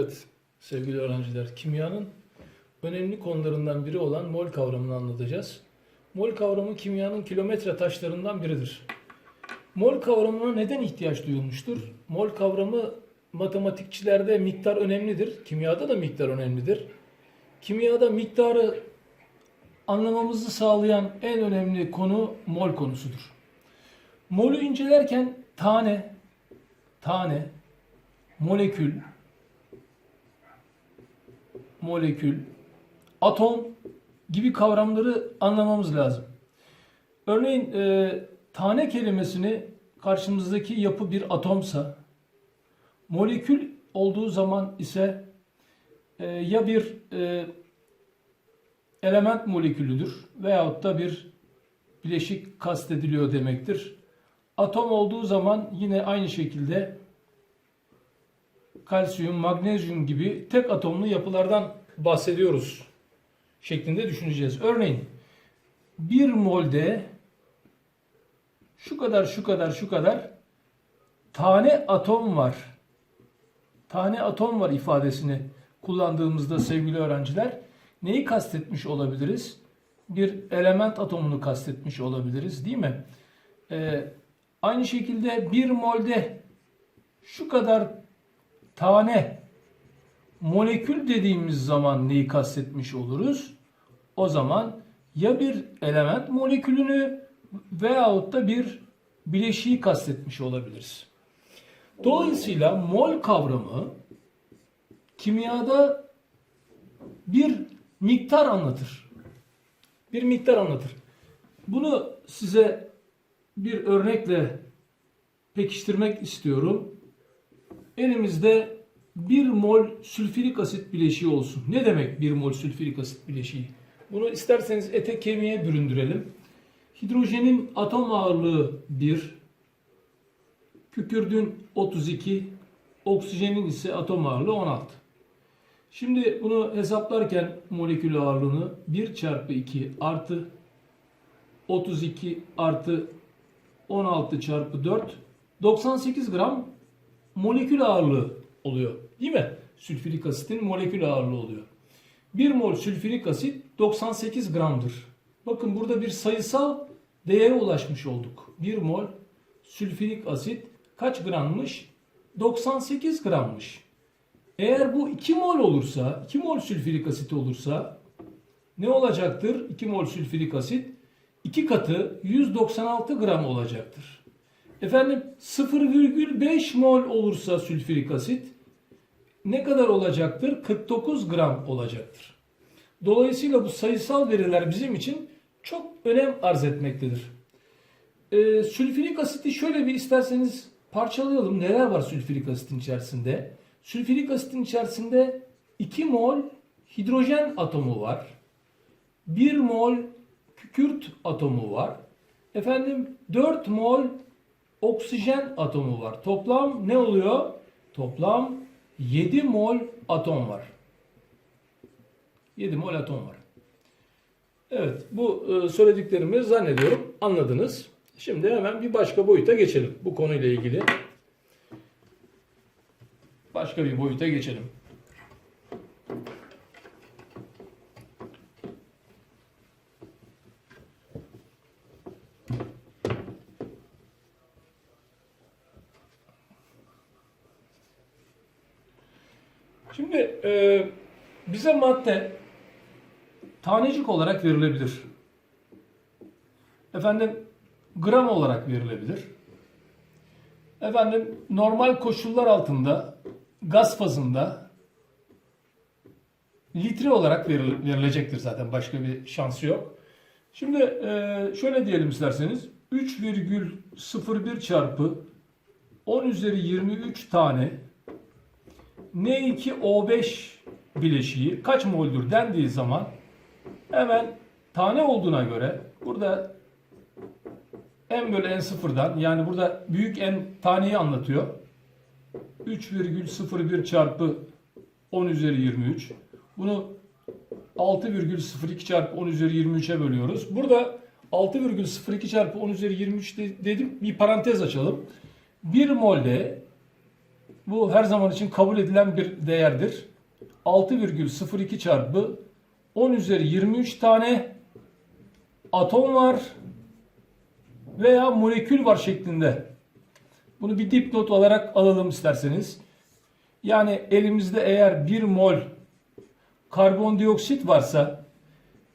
Evet sevgili öğrenciler, kimyanın önemli konularından biri olan mol kavramını anlatacağız. Mol kavramı kimyanın kilometre taşlarından biridir. Mol kavramına neden ihtiyaç duyulmuştur? Mol kavramı matematikçilerde miktar önemlidir. Kimyada da miktar önemlidir. Kimyada miktarı anlamamızı sağlayan en önemli konu mol konusudur. Molü incelerken tane, tane, molekül, molekül, atom gibi kavramları anlamamız lazım. Örneğin e, tane kelimesini karşımızdaki yapı bir atomsa, molekül olduğu zaman ise e, ya bir e, element molekülüdür veyahut da bir bileşik kastediliyor demektir. Atom olduğu zaman yine aynı şekilde kalsiyum, magnezyum gibi tek atomlu yapılardan bahsediyoruz şeklinde düşüneceğiz. Örneğin bir molde şu kadar şu kadar şu kadar tane atom var. Tane atom var ifadesini kullandığımızda sevgili öğrenciler neyi kastetmiş olabiliriz? Bir element atomunu kastetmiş olabiliriz değil mi? Ee, aynı şekilde bir molde şu kadar tane molekül dediğimiz zaman neyi kastetmiş oluruz? O zaman ya bir element molekülünü veyahut da bir bileşiği kastetmiş olabiliriz. Dolayısıyla mol kavramı kimyada bir miktar anlatır. Bir miktar anlatır. Bunu size bir örnekle pekiştirmek istiyorum. Elimizde 1 mol sülfürik asit bileşiği olsun. Ne demek 1 mol sülfürik asit bileşiği? Bunu isterseniz ete kemiğe büründürelim. Hidrojenin atom ağırlığı 1, kükürdün 32, oksijenin ise atom ağırlığı 16. Şimdi bunu hesaplarken molekül ağırlığını 1 çarpı 2 artı 32 artı 16 çarpı 4 98 gram molekül ağırlığı oluyor. Değil mi? Sülfürik asitin molekül ağırlığı oluyor. 1 mol sülfürik asit 98 gramdır. Bakın burada bir sayısal değere ulaşmış olduk. 1 mol sülfürik asit kaç grammış? 98 grammış. Eğer bu 2 mol olursa, 2 mol sülfürik asit olursa ne olacaktır? 2 mol sülfürik asit 2 katı 196 gram olacaktır. Efendim 0,5 mol olursa sülfürik asit ne kadar olacaktır? 49 gram olacaktır. Dolayısıyla bu sayısal veriler bizim için çok önem arz etmektedir. Ee, sülfürik asiti şöyle bir isterseniz parçalayalım. Neler var sülfürik asitin içerisinde? Sülfürik asitin içerisinde 2 mol hidrojen atomu var. 1 mol kükürt atomu var. Efendim 4 mol oksijen atomu var. Toplam ne oluyor? Toplam 7 mol atom var. 7 mol atom var. Evet bu e, söylediklerimi zannediyorum anladınız. Şimdi hemen bir başka boyuta geçelim bu konuyla ilgili. Başka bir boyuta geçelim. Şimdi e, bize madde tanecik olarak verilebilir. Efendim gram olarak verilebilir. Efendim normal koşullar altında gaz fazında litre olarak veril- verilecektir zaten başka bir şansı yok. Şimdi e, şöyle diyelim isterseniz 3,01 çarpı 10 üzeri 23 tane N2O5 bileşiği kaç moldür dendiği zaman hemen tane olduğuna göre burada n bölü n sıfırdan yani burada büyük n taneyi anlatıyor. 3,01 çarpı 10 üzeri 23. Bunu 6,02 çarpı 10 üzeri 23'e bölüyoruz. Burada 6,02 çarpı 10 üzeri 23 de- dedim. Bir parantez açalım. 1 molde Bu her zaman için kabul edilen bir değerdir. 6,02 çarpı 10 üzeri 23 tane atom var veya molekül var şeklinde. Bunu bir dipnot olarak alalım isterseniz. Yani elimizde eğer 1 mol karbondioksit varsa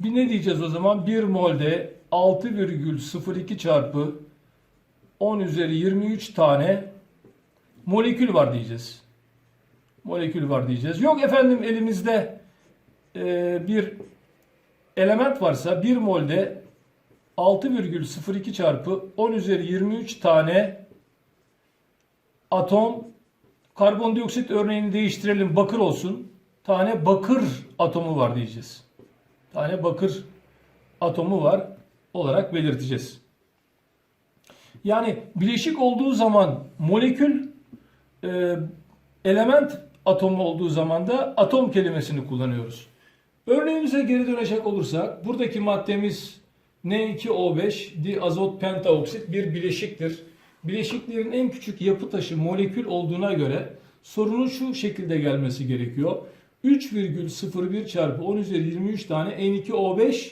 bir ne diyeceğiz o zaman? 1 molde 6,02 çarpı 10 üzeri 23 tane molekül var diyeceğiz. Molekül var diyeceğiz. Yok efendim elimizde e, bir element varsa 1 molde 6,02 çarpı 10 üzeri 23 tane atom karbondioksit örneğini değiştirelim bakır olsun. Tane bakır atomu var diyeceğiz. Tane bakır atomu var olarak belirteceğiz. Yani bileşik olduğu zaman molekül e, element atomu olduğu zaman da atom kelimesini kullanıyoruz. Örneğimize geri dönecek olursak buradaki maddemiz N2O5 diazot pentaoksit bir bileşiktir. Bileşiklerin en küçük yapı taşı molekül olduğuna göre sorunun şu şekilde gelmesi gerekiyor. 3,01 çarpı 10 üzeri 23 tane N2O5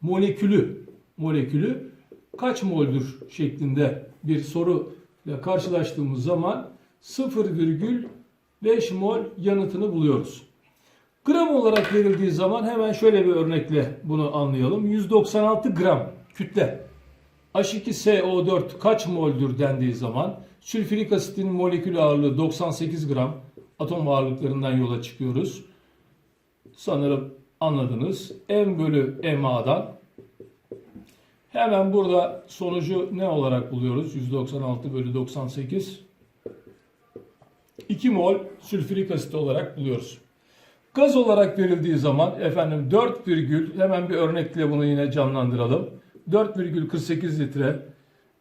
molekülü molekülü kaç moldür şeklinde bir soruyla karşılaştığımız zaman 0,5 mol yanıtını buluyoruz. Gram olarak verildiği zaman hemen şöyle bir örnekle bunu anlayalım. 196 gram kütle. H2SO4 kaç moldür dendiği zaman sülfürik asitin molekül ağırlığı 98 gram atom ağırlıklarından yola çıkıyoruz. Sanırım anladınız. M bölü MA'dan hemen burada sonucu ne olarak buluyoruz? 196 bölü 98 2 mol sülfürik asit olarak buluyoruz. Gaz olarak verildiği zaman efendim 4 virgül hemen bir örnekle bunu yine canlandıralım. 4,48 litre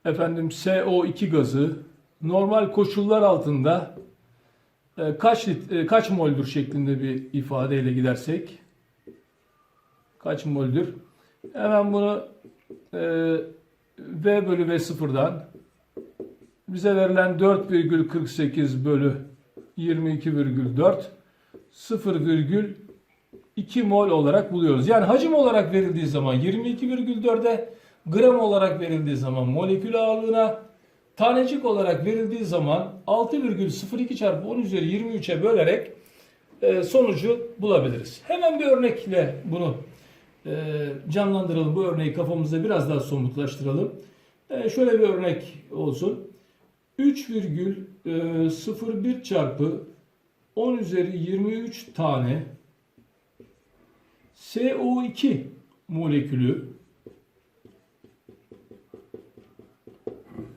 efendim CO2 gazı normal koşullar altında e, kaç litre, e, kaç moldür şeklinde bir ifadeyle gidersek kaç moldür? Hemen bunu e, V bölü V sıfırdan bize verilen 4,48 bölü 22,4 0,2 mol olarak buluyoruz. Yani hacim olarak verildiği zaman 22,4'e gram olarak verildiği zaman molekül ağırlığına tanecik olarak verildiği zaman 6,02 çarpı 10 üzeri 23'e bölerek e, sonucu bulabiliriz. Hemen bir örnekle bunu e, canlandıralım. Bu örneği kafamızda biraz daha somutlaştıralım. E, şöyle bir örnek olsun. 3,01 çarpı 10 üzeri 23 tane CO2 molekülü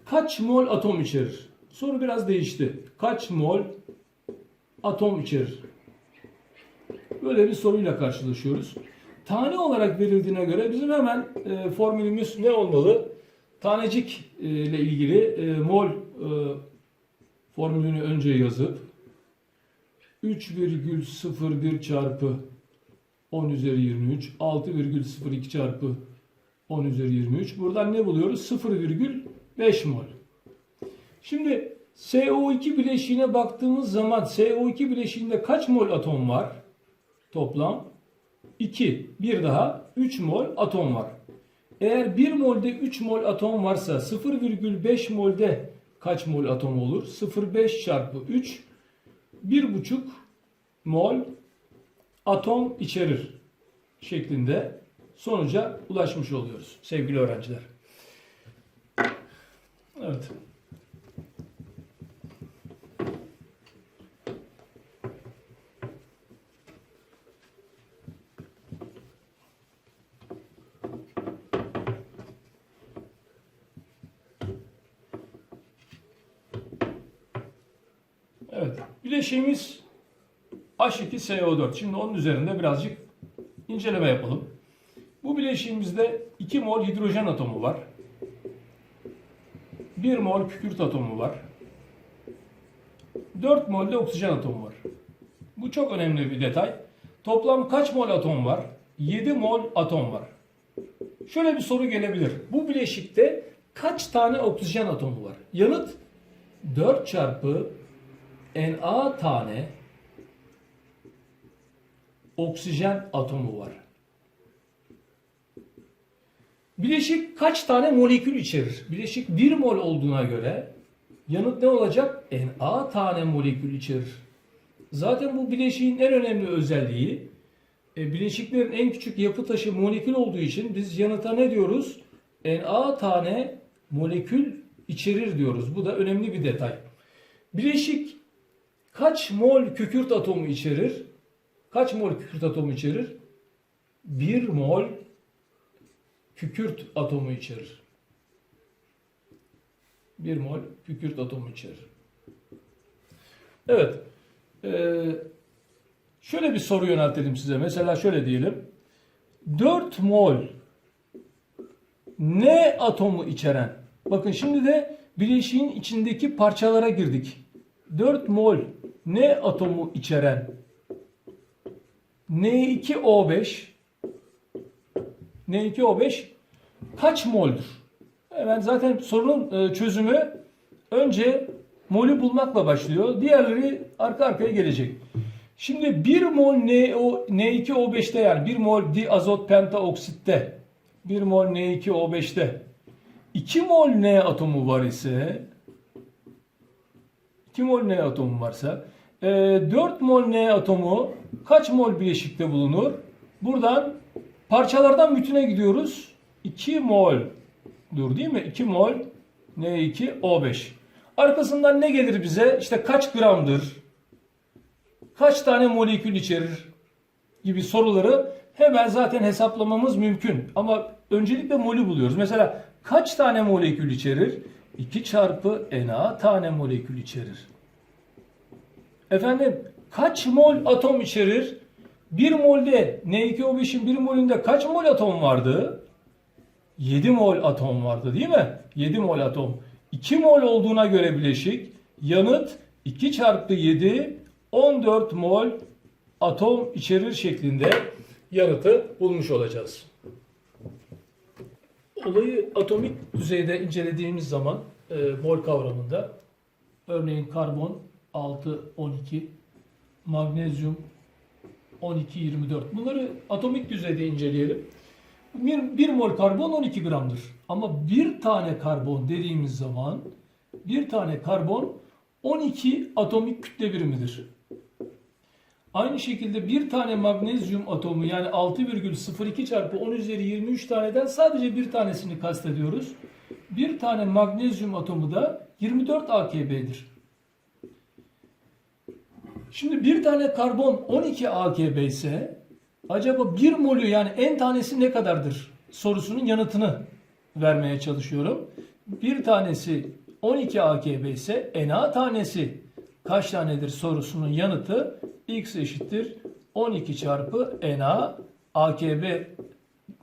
kaç mol atom içerir? Soru biraz değişti. Kaç mol atom içerir? Böyle bir soruyla karşılaşıyoruz. Tane olarak verildiğine göre bizim hemen e, formülümüz ne olmalı? Tanecik e, ile ilgili e, mol e, formülünü önce yazıp 3,01 çarpı 10 üzeri 23 6,02 çarpı 10 üzeri 23 buradan ne buluyoruz? 0,5 mol. Şimdi CO2 bileşiğine baktığımız zaman CO2 bileşiğinde kaç mol atom var? Toplam 2. Bir daha 3 mol atom var. Eğer 1 molde 3 mol atom varsa 0,5 molde kaç mol atom olur? 0,5 çarpı 3 1,5 mol atom içerir şeklinde sonuca ulaşmış oluyoruz sevgili öğrenciler. Evet. Evet. Bileşiğimiz H2SO4. Şimdi onun üzerinde birazcık inceleme yapalım. Bu bileşiğimizde 2 mol hidrojen atomu var. 1 mol kükürt atomu var. 4 mol de oksijen atomu var. Bu çok önemli bir detay. Toplam kaç mol atom var? 7 mol atom var. Şöyle bir soru gelebilir. Bu bileşikte kaç tane oksijen atomu var? Yanıt 4 çarpı Na tane oksijen atomu var. Bileşik kaç tane molekül içerir? Bileşik 1 mol olduğuna göre yanıt ne olacak? Na tane molekül içerir. Zaten bu bileşiğin en önemli özelliği e, bileşiklerin en küçük yapı taşı molekül olduğu için biz yanıta ne diyoruz? Na tane molekül içerir diyoruz. Bu da önemli bir detay. Bileşik kaç mol kükürt atomu içerir? Kaç mol kükürt atomu içerir? 1 mol kükürt atomu içerir. 1 mol kükürt atomu içerir. Evet. Ee, şöyle bir soru yöneltelim size. Mesela şöyle diyelim. 4 mol N atomu içeren. Bakın şimdi de bileşiğin içindeki parçalara girdik. 4 mol N atomu içeren N2O5 N2O5 kaç moldur? Hemen zaten sorunun e, çözümü önce molü bulmakla başlıyor. Diğerleri arka arkaya gelecek. Şimdi 1 mol NO, N2O5'te yani 1 mol diazot pentaoksitte 1 mol N2O5'te 2 mol N atomu var ise 2 mol N atomu varsa e, 4 mol N atomu kaç mol bileşikte bulunur? Buradan parçalardan bütüne gidiyoruz. 2 mol dur değil mi? 2 mol N2O5. Arkasından ne gelir bize? İşte kaç gramdır? Kaç tane molekül içerir? Gibi soruları hemen zaten hesaplamamız mümkün. Ama öncelikle molü buluyoruz. Mesela kaç tane molekül içerir? 2 çarpı Na tane molekül içerir. Efendim kaç mol atom içerir? 1 molde N2O5'in 1 molünde kaç mol atom vardı? 7 mol atom vardı değil mi? 7 mol atom. 2 mol olduğuna göre bileşik yanıt 2 çarpı 7 14 mol atom içerir şeklinde yanıtı bulmuş olacağız. Olayı atomik düzeyde incelediğimiz zaman e, mol kavramında örneğin karbon 6 12 magnezyum 12 24 bunları atomik düzeyde inceleyelim. Bir, bir mol karbon 12 gramdır. Ama bir tane karbon dediğimiz zaman bir tane karbon 12 atomik kütle birimidir. Aynı şekilde bir tane magnezyum atomu yani 6,02 çarpı 10 üzeri 23 taneden sadece bir tanesini kastediyoruz. Bir tane magnezyum atomu da 24 AKB'dir. Şimdi bir tane karbon 12 AKB ise acaba bir molü yani en tanesi ne kadardır sorusunun yanıtını vermeye çalışıyorum. Bir tanesi 12 AKB ise Na tanesi kaç tanedir sorusunun yanıtı x eşittir 12 çarpı Na AKB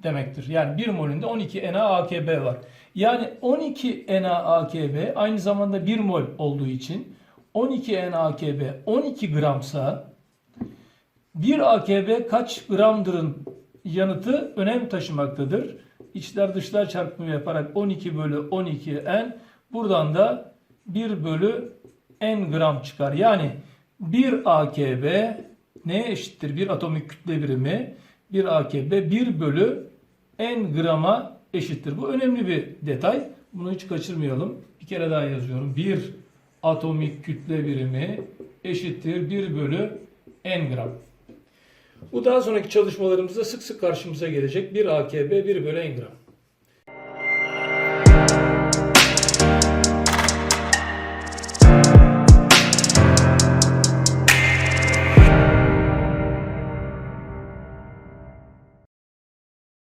demektir. Yani bir molünde 12 Na AKB var. Yani 12 Na AKB aynı zamanda 1 mol olduğu için 12 NaKB 12 gramsa 1 AKB kaç gramdırın yanıtı önem taşımaktadır. İçler dışlar çarpımı yaparak 12 bölü 12 N buradan da 1 bölü N gram çıkar. Yani 1 AKB ne eşittir? Bir atomik kütle birimi 1 AKB 1 bölü N grama eşittir. Bu önemli bir detay. Bunu hiç kaçırmayalım. Bir kere daha yazıyorum. 1 atomik kütle birimi eşittir 1 bölü n gram. Bu daha sonraki çalışmalarımızda sık sık karşımıza gelecek 1 AKB 1 bölü n gram.